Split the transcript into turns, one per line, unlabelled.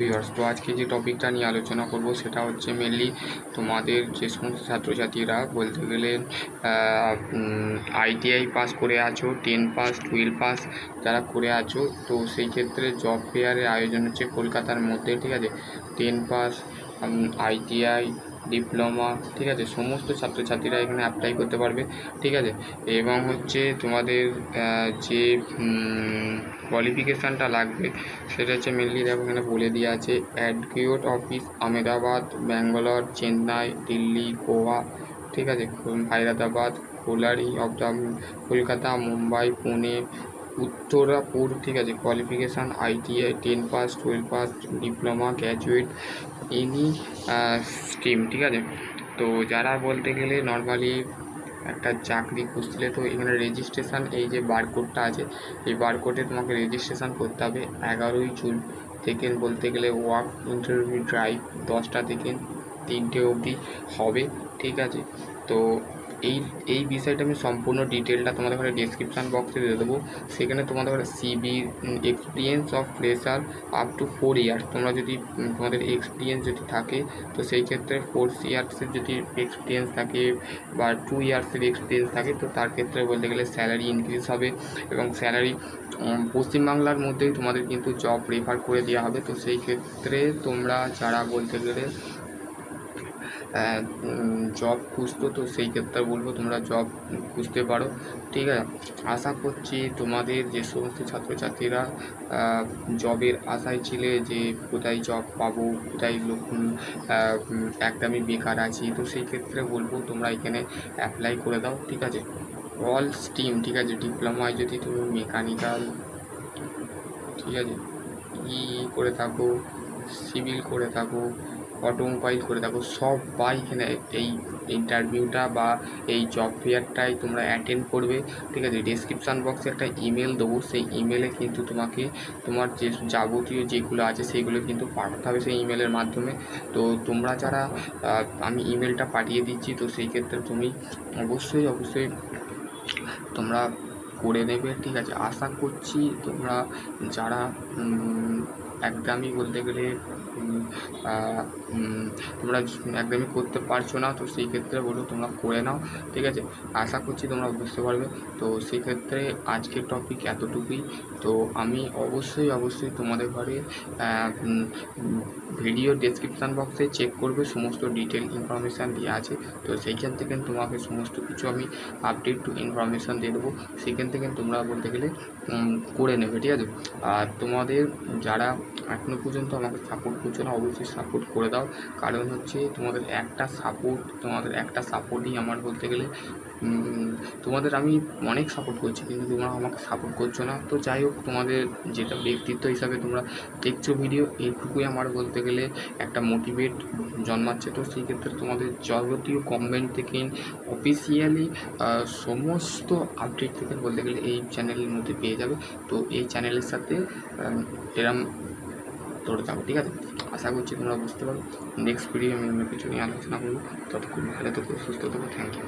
Viewers তো আজকে যে টপিকটা নিয়ে আলোচনা করব সেটা হচ্ছে মেনলি তোমাদের যে সমস্ত ছাত্রছাত্রীরা বলতে গেলে আইটিআই পাস করে আছো টেন পাস টুয়েলভ পাস যারা করে আছো, তো সেই ক্ষেত্রে জব ফেয়ারের আয়োজন হচ্ছে কলকাতার মধ্যে, ঠিক আছে? টেন পাস আইটিআই ডিপ্লোমা, ঠিক আছে? সমস্ত ছাত্রছাত্রীরা এখানে অ্যাপ্লাই করতে পারবে, ঠিক আছে? এবং হচ্ছে তোমাদের যে কোয়ালিফিকেশানটা লাগবে, সেটা হচ্ছে মেনলি দেখো এখানে বলে দেওয়া আছে অ্যাডকিউট অফিস আহমেদাবাদ ব্যাঙ্গালোর চেন্নাই দিল্লি গোয়া ঠিক আছে? হায়দ্রাবাদ কোলারি অফ দ্য কলকাতা মুম্বাই পুনে উত্তরাপুর, ঠিক আছে qualification ITI ten pass twelve pass diploma graduate any stream ঠিক আছে? তো যারা বলতে গেলে নর্মালি একটা চাকরি খুঁজছিলে তো এখানে রেজিস্ট্রেশন এই যে বারকোডটা আছে, এই বারকোডে তোমাকে রেজিস্ট্রেশন করতে হবে এগারোই জুন থেকে বলতে গেলে ওয়ার্ক ইন্টারভিউ ড্রাইভ দশটা থেকে তিনটে অবধি হবে, ঠিক আছে? তো এই এই বিষয়টা আমি সম্পূর্ণ ডিটেলটা তোমাদের ঘরে ডিসক্রিপশান বক্সে দিয়ে দেবো। সেখানে তোমাদের ঘরে CV experience of fresher up to four years তোমরা যদি তোমাদের এক্সপিরিয়েন্স যদি থাকে, তো সেই ক্ষেত্রে ফোর ইয়ার্সের যদি এক্সপিরিয়েন্স থাকে বা টু ইয়ার্সের এক্সপিরিয়েন্স থাকে, তো তার ক্ষেত্রে বলতে গেলে স্যালারি ইনক্রিজ হবে এবং স্যালারি পশ্চিমবাংলার মধ্যেই তোমাদের কিন্তু জব রেফার করে দেওয়া হবে। তো সেই ক্ষেত্রে তোমরা যারা বলতে গেলে জব খুঁজতো, তো সেই ক্ষেত্রে বলব তোমরা জব খুঁজতে পারো। ঠিক আছে? আশা করছি তোমাদের যে সমস্ত ছাত্রছাত্রীরা জবের আশায় ছিলে যে কোথায় জব পাবো, কোথায় লোক একদমই বেকার আছি, তো সেই ক্ষেত্রে বলব তোমরা এখানে অ্যাপ্লাই করে দাও, ঠিক আছে? অল স্ট্রিম ঠিক আছে? ডিপ্লোমায় যদি তুমি মেকানিক্যাল ঠিক আছে? ই করে থাকো সিভিল করে থাকো অটোমোবাইল করে থাকো সবাই এখানে এই ইন্টারভিউটা বা এই জব ফেয়ারটাই তোমরা অ্যাটেন্ড করবে, ঠিক আছে? ডিসক্রিপশান বক্সে একটা ইমেল দেবো, সেই ইমেলে কিন্তু তোমাকে তোমার যে যাবতীয় যেগুলো আছে সেইগুলো কিন্তু পাঠাতে হবে সেই ইমেলের মাধ্যমে। তো তোমরা যারা আমি ইমেলটা পাঠিয়ে দিচ্ছি, তো সেই ক্ষেত্রে তুমি অবশ্যই অবশ্যই তোমরা করে নেবে ঠিক আছে? আশা করছি তোমরা যারা একদমই বলতে গেলে তোমরা একদমই করতে পারছ না, তো সেই ক্ষেত্রে বলো তোমরা করে নাও, ঠিক আছে? আশা করছি তোমরা বুঝতে পারবে। তো সেই ক্ষেত্রে আজকের টপিক এতটুকুই। তো আমি অবশ্যই অবশ্যই তোমাদের ঘরে ভিডিও ডেসক্রিপশান বক্সে চেক করবে, সমস্ত ডিটেল ইনফরমেশান দেওয়া আছে। তো সেইখান থেকে তোমাকে সমস্ত কিছু আমি আপডেট টু ইনফরমেশান দিয়ে দেবো। সেখান থেকে, তোমরা বলতে গেলে করে নেবে, ঠিক আছে? আর তোমাদের যারা এখনও পর্যন্ত আমাকে সাপোর্ট করছ না, অবশ্যই সাপোর্ট করে দাও। কারণ হচ্ছে তোমাদের একটা সাপোর্ট তোমাদের একটা সাপোর্টই আমার বলতে গেলে তোমাদের আমি অনেক সাপোর্ট করছি, কিন্তু তোমরা আমাকে সাপোর্ট করছ না। তো যাই হোক, তোমাদের যেটা ব্যক্তিত্ব হিসাবে তোমরা দেখছ ভিডিও এইটুকুই আমার বলতে গেলে একটা মোটিভেট জন্মাচ্ছে। তো সেই ক্ষেত্রে তোমাদের যাবতীয় কমেন্ট থেকে অফিসিয়ালি সমস্ত আপডেট থেকে বলতে গেলে এই চ্যানেলের মধ্যে পেয়ে যাবে। তো এই চ্যানেলের সাথে এরকম ধরে যাব, ঠিক আছে? আশা করছি তোমরা বুঝতে পারো। নেক্সট ভিডিও আমি অন্য কিছু নিয়ে আলোচনা করব। ততক্ষণ ভালো থেকো, সুস্থ থাকো থ্যাংক ইউ